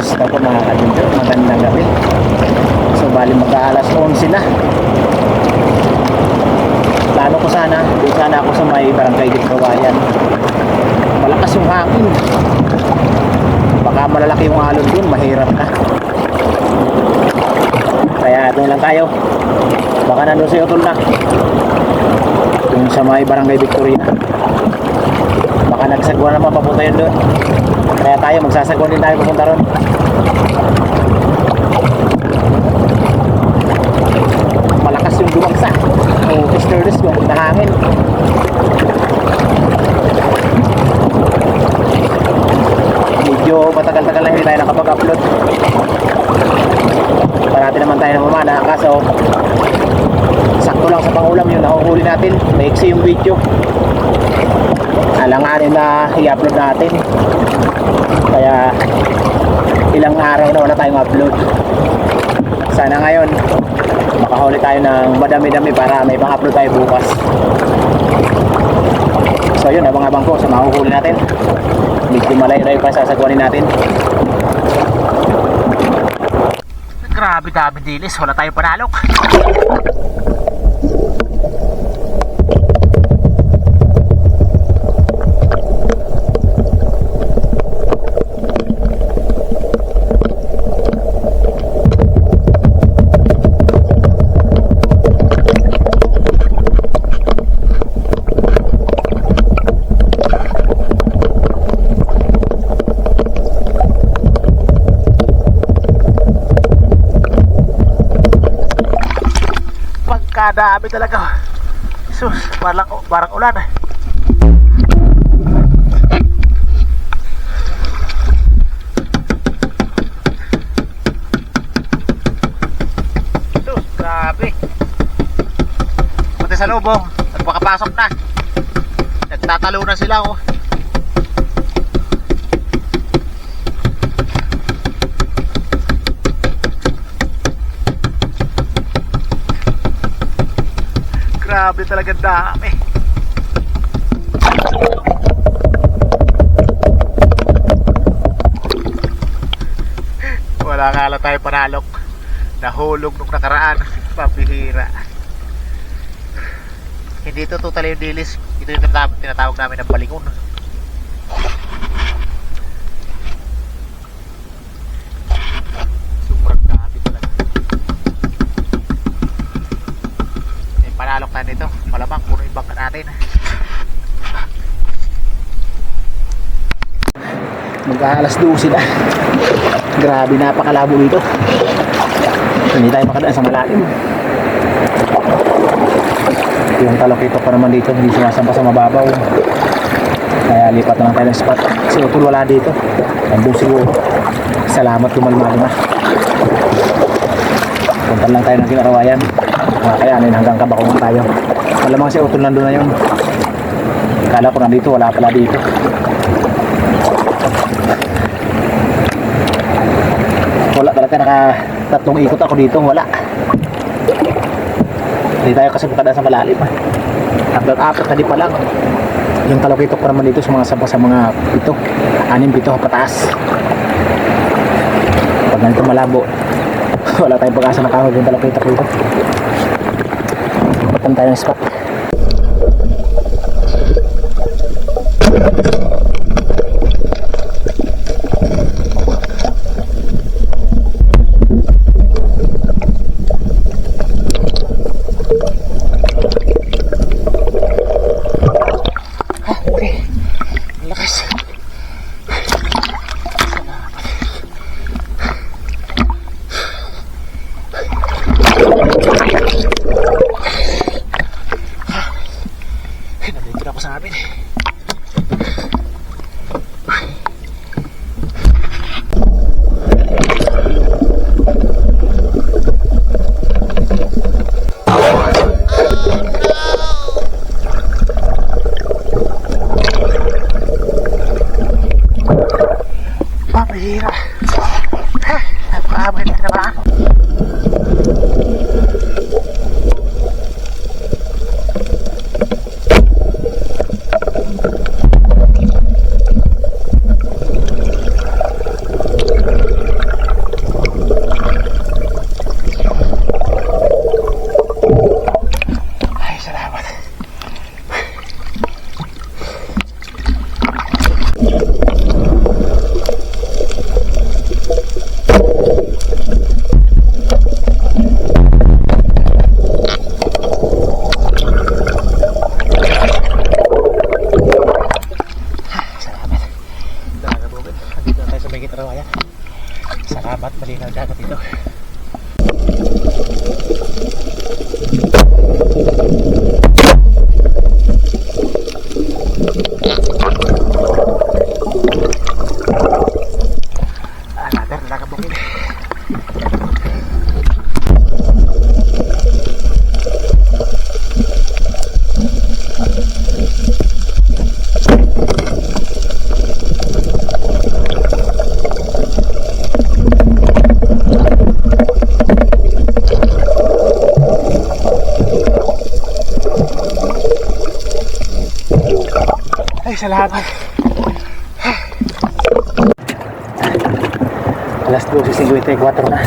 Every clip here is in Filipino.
Kamusta po mga kadinjo? Magandang gabi. So bali mag-aalas 11 na. Plano ko sana, doon sana ako sa may barangay Gitkawayan. Malakas yung hangin. Baka malalaki yung alon dun, mahirap na. Kaya doon lang tayo. Baka nandun sa utol na. Doon sa may barangay Victoria. Nagsagwa naman papunta yun doon. Kaya tayo, magsasagwa din tayo pupunta ron. Malakas yung dumagsa. O stewardess ko, nahangin. Medyo matagal-tagal na hindi tayo nakapag-upload. Parati naman tayo na mamana. Kaso, sakto lang sa pangulam yun. Nahuhuli natin. Maiksi yung video. Alanganin na i-upload natin. Kaya ilang araw na wala tayong upload. Sana ngayon makahuli tayo ng madami-dami para may pang-upload tayo bukas. So yun, abang-abang po sa mahuhuli natin. Medyo malayo-layo pa sasagwanin natin. Grabe dami dilis, wala tayong panalok. Pagkadami talaga. Sus, parang, parang ulan. Sus, grabe. Pati sa lubong, nagpakapasok na. Nagtatalo na sila oh. Grabe talaga dami. Wala nga lang tayo panalok. Nahulog nung nakaraan. Pabihira. Hindi ito totally yung dilis. Ito yung tinatawag, namin ng balingon. Sobrang dami talaga. May panalok na nito. Malamang puno yung bangka natin. Mag-aalas 12 na. Grabe, napakalabo dito. Hindi tayo makadaan sa malalim. Yung talokito pa naman dito, hindi sumasampa sa mababaw. Kaya lipat na lang tayo ng spot. Si Utol wala dito. Nandun siguro. Salamat lumalmali na. Punta lang tayo ng kinarawayan. Mga kayanin hanggang kabakong tayo. Malamang si Utol nandun na yun. Kala ko nandito, wala pala dito. Wala talaga naka tatlong ikot ako dito, wala. Hindi tayo kasi makadaan sa malalim. ah. Hanggang apat na di pa lang. Yung talokito pa naman dito sa mga sapa sa mga pito. Anim, pito, pataas. Pag ganito malabo, wala tayong pag-asa nakahog yung talokito ko dito. Patan tayo ng spot. I got nothing. Salamat. Alas 12.54 na.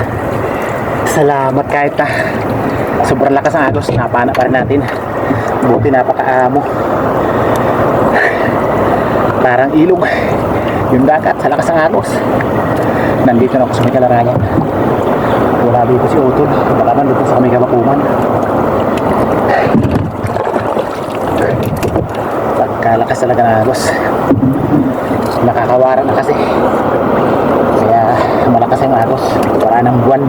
Salamat kahit na sobrang lakas ng agos. Napana pa rin natin. Buti napakaamo. Parang ilog. Yung dagat sa lakas ng agos. Nandito na ako sa may kalarayan. Wala dito si Utol. Baka nandito sa may kamakuman. Pagkalakas talaga ng agos. Nakakawara na kasi. Kaya malakas yung agos. Wala ng buwan.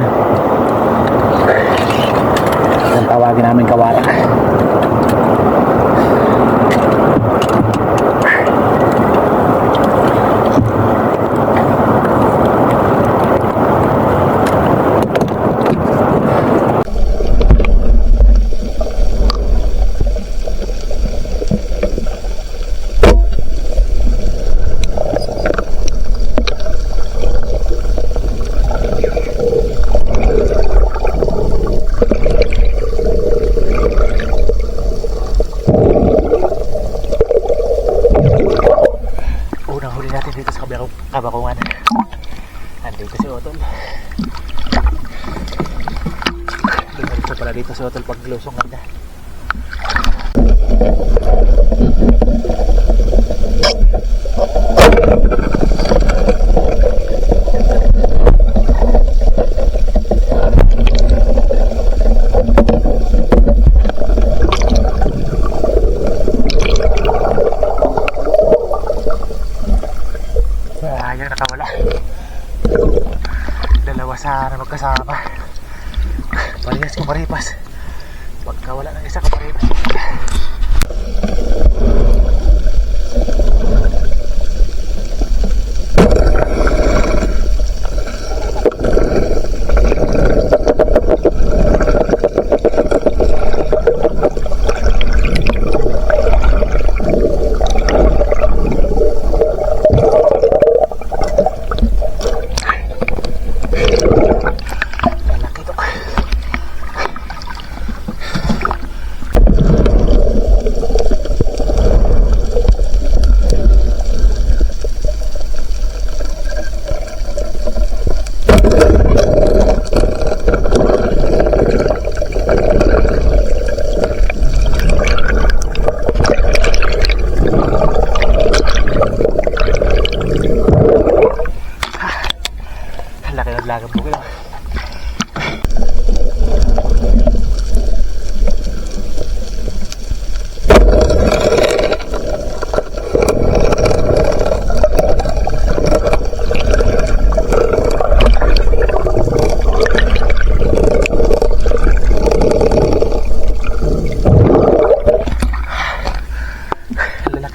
Yung tawagin namin kawara.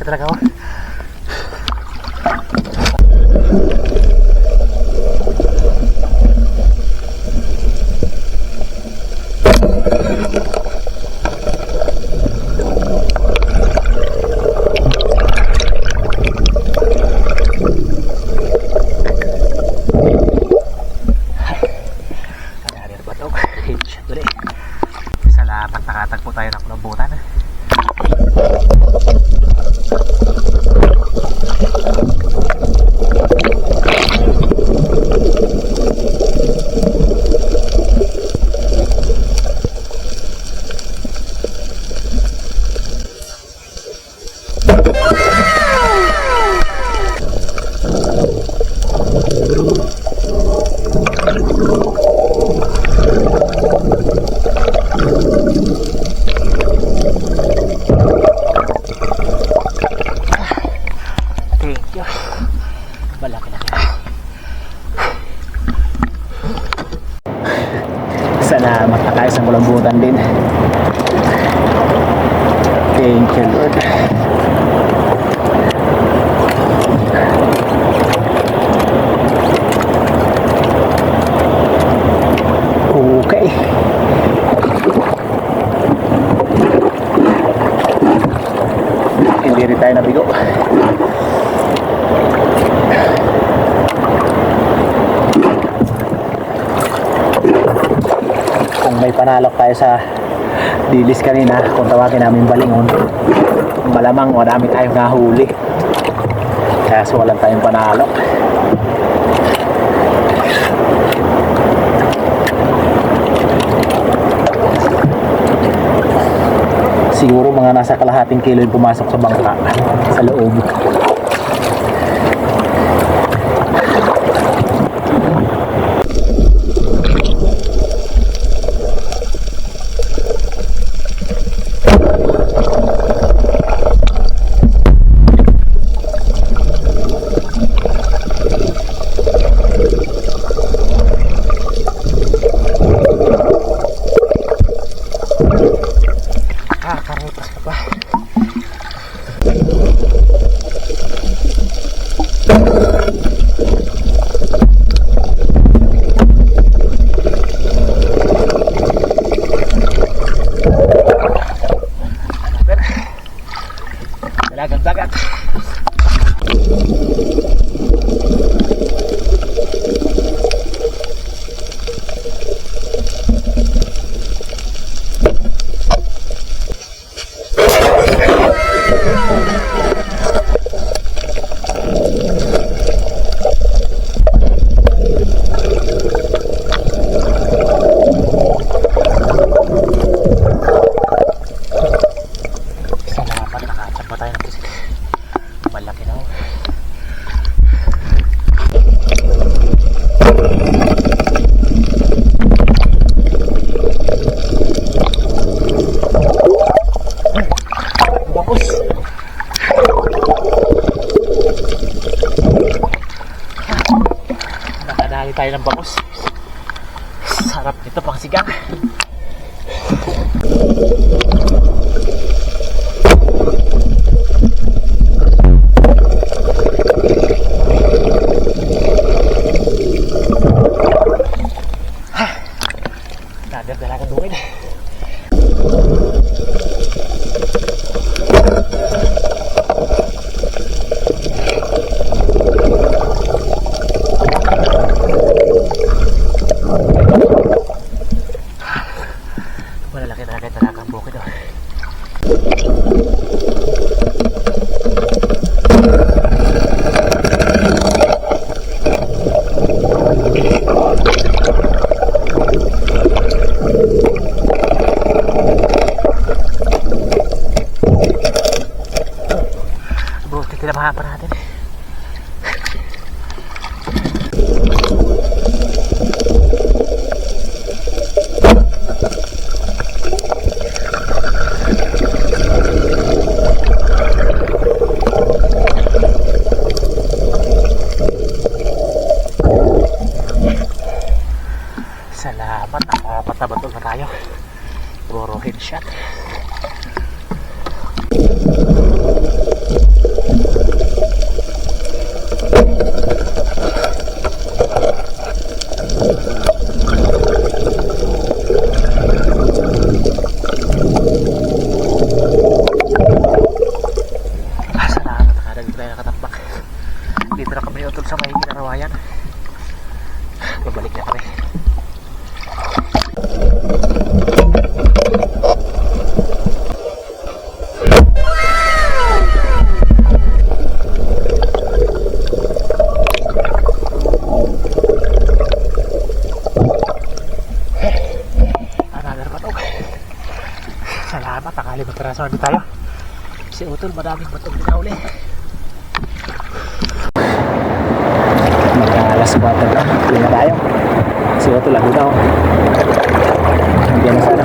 Talaga ako. Ano ba ito? Headshot ulit. Salamat nakatagpo tayo ng kulambutan. Thank you. Malaki na Salamat na kayo sa kulambutan din. Thank you, Lord. Okay. Hindi rin tayo nabigo. Kung may panalok tayo sa dilis kanina, kung tawagin namin balingon, malamang marami tayong nahuli. Kaso walang tayong panalo. Siguro mga nasa kalahating kilo yung pumasok sa bangka sa loob. Ah, karipas ka pa. Dalagang dagat. Salamat, nakachap pa tayo ng pusit. Malaki na. oh. Bakos. Nakadali tayo ng bakos. Sarap nito pang sigang. Nadadala ka doon. Na tayo. Si Utol, madaming batong uli. Mag-alas 4 na. Hindi na tayo. Si Utol, lago daw. Hindi na sana.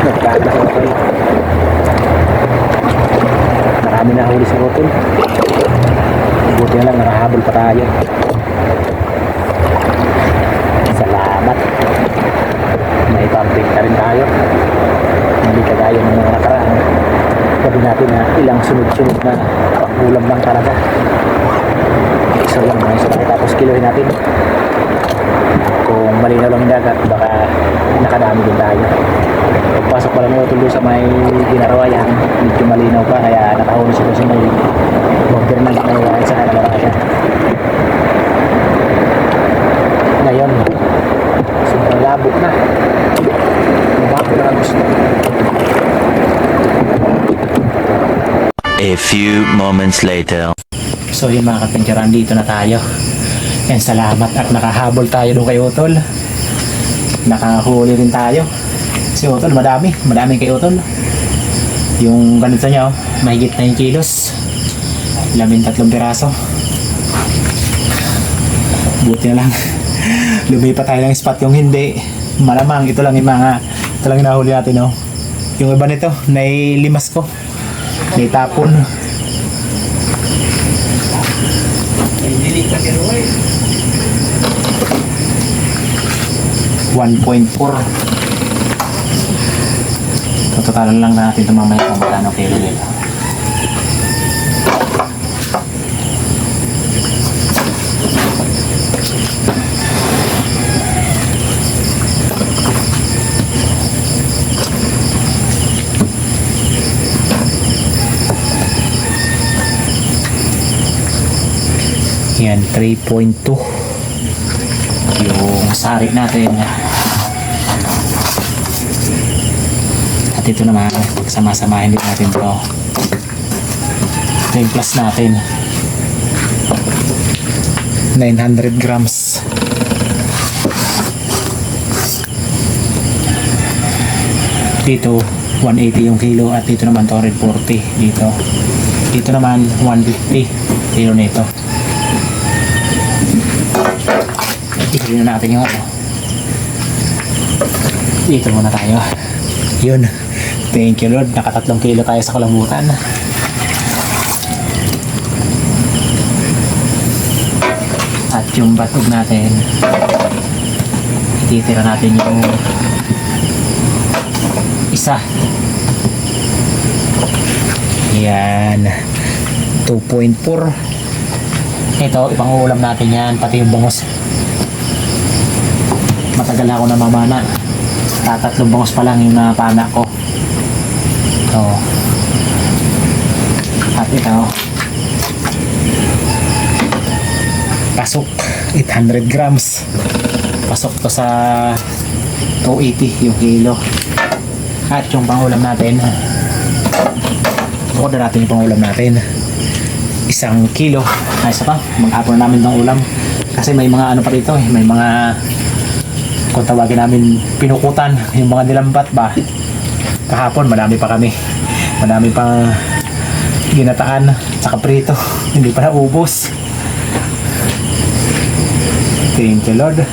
Nagkakalas Utol. Marami na huli si Utol. Buti na lang, nakahabol pa tayo. Salamat. May pumping na rin tayo. Hindi kagaya ng mga nakaraan. Sabi natin na ilang sunod-sunod na pangulam lang talaga. Isa lang mga isa lang tapos kilohin natin. Kung malinaw lang yung dagat, baka nakadami din tayo. Pagpasok pa lang tuloy sa may ginarawayan, medyo malinaw pa, kaya nakahuli siya sa may border ng ginarawayan sa kalarayan. Ngayon, sobrang labo na. Lumabo na gusto. A few moments later. So yun mga kapinturan, dito na tayo. Yan, salamat at nakahabol tayo doon kay Utol. Nakahuli rin tayo. Si Utol, madami. Madami kay Utol. Yung ganito niya, oh, mahigit na yung kilos. Lamin tatlong piraso. Buti na lang. Lumipat tayo ng spot yung hindi. Malamang ito lang yung mga ito lang yung nahuli natin, no? Yung iba nito, nailimas ko. Naitapon. One point four. Totalan lang natin ito mamaya kung magkano kilo nito. Yan, 3.2. Yung sari natin. At ito naman, pagsama-samahin din natin to. Ito yung plus natin. 900 grams. Dito, 180 yung kilo at dito naman 240 dito. Dito naman 150 kilo nito. Tignan na natin yung ano. Dito muna tayo. Yun. Thank you Lord. Nakatatlong kilo tayo sa kalambutan. At yung batog natin, titira natin yung isa. Yan. 2.4. Ito, ipang ulam natin yan. Pati yung bangos. Matagal ako namamana. Tatatlong bangos pa lang yung napana ko. Ito. At ito. Pasok. 800 grams. Pasok to sa 280 yung kilo. At yung pangulam natin. Bukod na natin yung pangulam natin. Isang kilo. Ay, isa pa. Maghapon na namin ng ulam. Kasi may mga ano pa dito eh. May mga kung tawagin namin pinukutan yung mga nilambat ba? Kahapon madami pa kami. Madami pang ginataan tsaka prito. Hindi pa naubos. Thank you Lord.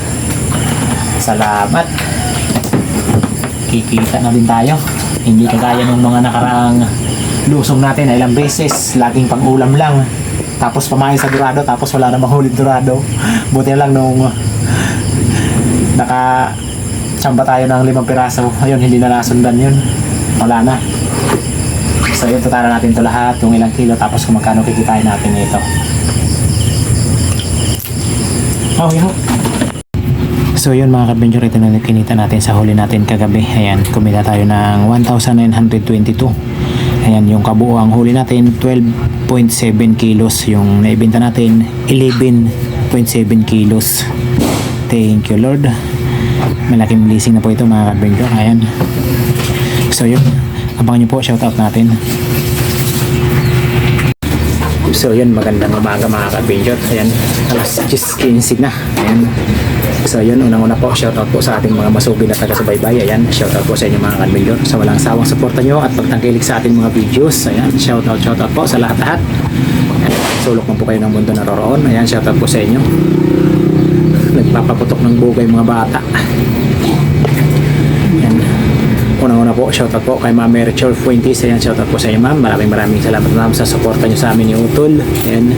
Salamat. Kikita na din tayo. Hindi kagaya nung mga nakaraang lusong natin na ilang beses laging pang ulam lang. Tapos pamain sa dorado tapos wala namang hulit dorado. Buti lang nung naka tsamba tayo ng limang piraso ayun hindi na nasundan yun wala na so yun tutara natin to lahat yung ilang kilo tapos kung magkano kikitain natin ito oh yun So yun mga kabinjor, ito na kinita natin sa huli natin kagabi. Ayan, kumita tayo ng 1,922. Ayan, yung kabuuang huli natin, 12.7 kilos. Yung naibenta natin, 11.7 kilos. Thank you Lord. Malaking blessing na po ito mga kabinjor. Ayan. So yun, abangan nyo po, shoutout natin. So yun, magandang umaga mga kabinjor. Ayan, alas 10.15 na. Ayan. So yun, unang-una po, shoutout po sa ating mga masubi na taga-subaybay. Ayan, shoutout po sa inyo mga kabinjor. Sa walang sawang suporta nyo at pagtangkilik sa ating mga videos. Ayan, shoutout, shoutout po sa lahat-lahat. Sulok mo po kayo ng mundo naroroon. Ayan, shoutout po sa inyo. Nagpapaputok ng bugay mga bata. Ayan. Unang-una po, shoutout po kay Ma'am Mary Chol Fuentes. Ayan, shoutout po sa inyo ma'am. Maraming maraming salamat ma'am sa suporta nyo sa amin ni Utol. Ayan.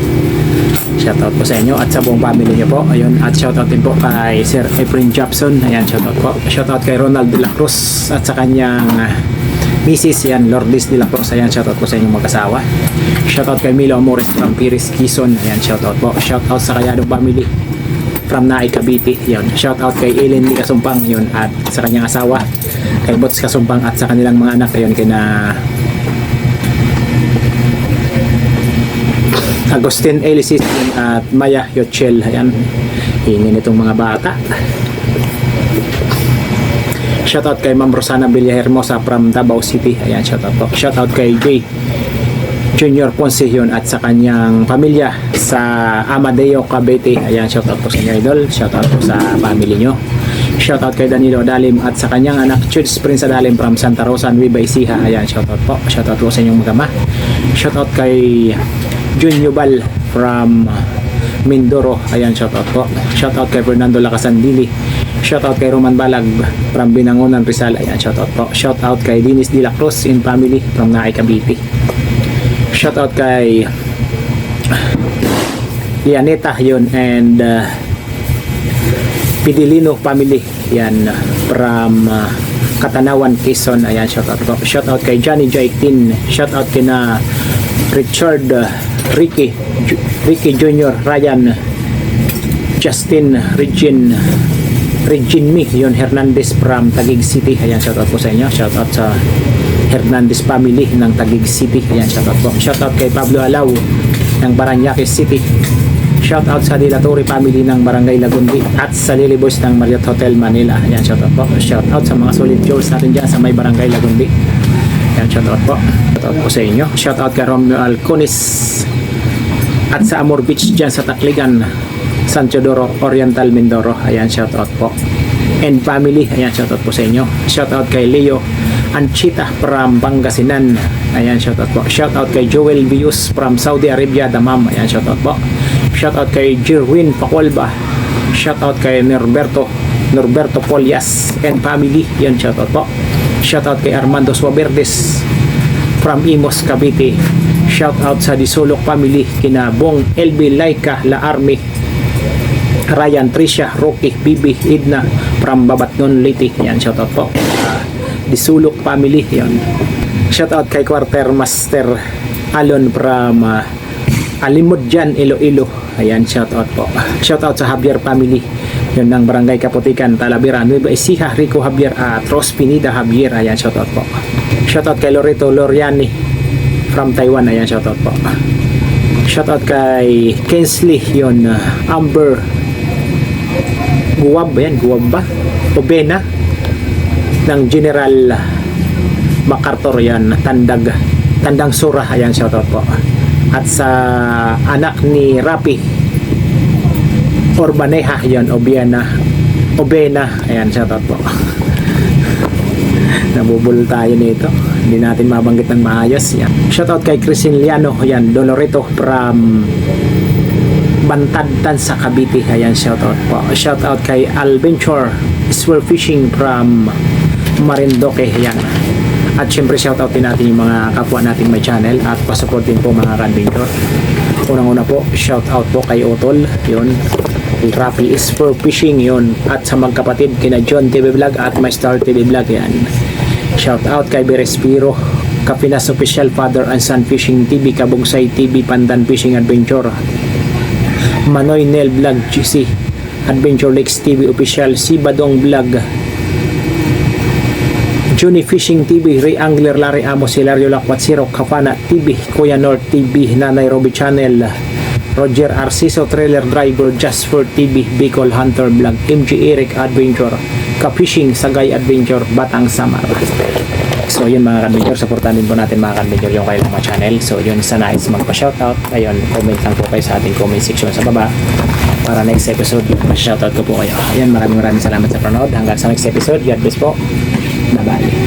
Shoutout po sa inyo at sa buong family nyo po. Ayun. At shoutout din po kay Sir Efren Jobson. Ayan, shoutout po. Shoutout kay Ronald De La Cruz at sa kanyang ah, Mrs. Yan, Lourdes De La Cruz. Ayan, shoutout po sa inyong mag-asawa. Shoutout kay Milo Amores from Piris, Quezon. Ayan, shoutout po. Shoutout sa Kayadong family from Naay Cavite. Yun. Shout out kay Ellen Lee Kasumpang yun at sa kanyang asawa kay Bots Kasumpang at sa kanilang mga anak ayun kay na Agustin Elisis at Maya Yochel. Ayan. Hingin itong mga bata. Shout out kay Ma'am Rosana Villahermosa from Davao City. Ayan, shout out po. Shout out kay Jay Junior Ponce yun at sa kanyang pamilya sa Amadeo Cavite. Ayan, shoutout po sa inyo idol. Shoutout po sa family nyo. Shoutout kay Danilo Dalim at sa kanyang anak Chuds Prince Dalim from Santa Rosa, Nueva Ecija. Ayan, shoutout po. Shoutout po sa inyong magama. Shoutout kay Jun Yubal from Mindoro. Ayan, shoutout po. Shoutout kay Fernando Lacasandili. Shoutout kay Roman Balag from Binangonan, Rizal. Ayan, shoutout po. Shoutout kay Dinis De La Cruz in family from Naay Cavite. Shoutout kay Lianeta yun and uh, Pidilino family yan from uh, Katanawan, Quezon. Ayan shoutout po shoutout kay Johnny Jaitin shoutout kay na Richard uh, Ricky Ju- Ricky Jr. Ryan Justin Regin Regin Me yun Hernandez from Taguig City. Ayan shoutout po sa inyo. Shoutout sa Hernandez family ng Taguig City ayan shoutout po shoutout kay Pablo Alaw ng Paranaque City Shoutout sa Dilatori family ng Barangay Lagundi at sa Lily Boys ng Marriott Hotel Manila. Ayan, shoutout po. Shoutout sa mga solid jewels natin dyan sa may Barangay Lagundi. Ayan, shoutout po. Shoutout po sa inyo. Shoutout kay Romeo Alconis at sa Amor Beach dyan sa Takligan, San Teodoro, Oriental Mindoro. Ayan, shoutout po. And family, ayan, shoutout po sa inyo. Shoutout kay Leo Anchita from Pangasinan. Ayan, shoutout po. Shoutout kay Joel Bius from Saudi Arabia, Damam. Ayan, shoutout po. Shoutout kay Jerwin Pacolba. Shoutout kay Norberto Norberto Polias and family. Yan, shoutout po. Shoutout kay Armando Suaberdes from Imos, Cavite. Shoutout sa Disulok family kina Bong LB Laika La Army Ryan Tricia Rocky Bibi Idna from Babatnon Liti. Yan, shoutout po. Ah, Disulok family. Yan. Shoutout kay Quartermaster Alon from ah, Alimod dyan, Iloilo. Ayan, shoutout po. Shoutout sa Javier family. Yun ng Barangay Kaputikan, Talavera, Nueva Ecija, Rico Javier at Ros Pinida Javier. Ayan, shoutout po. Shoutout kay Loreto Loriani from Taiwan. Ayan, shoutout po. Shoutout kay Kensley, yun, uh, Amber Guwab, ayan, Guwab ba? Obena ng General MacArthur yan, Tandag Tandang Sura, ayan, shoutout po. At sa anak ni Rapi Orbaneha yan Obiana Obena ayan shoutout po. Nabubul tayo nito hindi natin mabanggit ng maayos yan. Shoutout kay Christine Liano yan Dolorito from Bantadtan sa Cavite ayan shoutout po. Shoutout kay Alventure Swell Fishing from Marindoque yan at syempre shoutout din natin yung mga kapwa nating may channel at pasupport din po mga kanbintor. Unang-una po, shoutout po kay Otol, yun. Rafi is for fishing yun. At sa magkapatid kina John TV Vlog at My Star TV Vlog yan. Shoutout kay Berespiro, Kapinas Official Father and Son Fishing TV, Kabugsay TV, Pandan Fishing Adventure. Manoy Nel Vlog GC, Adventure Lakes TV Official, Si Badong Vlog, Juni Fishing TV, Ray Angler, Larry Amos, Hilario Lakwatsiro, Kapana TV, Kuya North TV, Nanay Roby Channel, Roger Arciso, Trailer Driver, Jasper TV, Bicol Hunter Vlog, MG Eric Adventure, Ka-Fishing, Sagay Adventure, Batang Samar. So yun mga kanbidyor, supportan din po natin mga kanbidyor yung kailang mga channel. So yun sa nais magpa-shoutout, ayun, comment lang po kayo sa ating comment section sa baba para next episode yung pa-shoutout ko po kayo. Ayun, maraming maraming salamat sa panood. Hanggang sa next episode, God bless po. Bye-bye.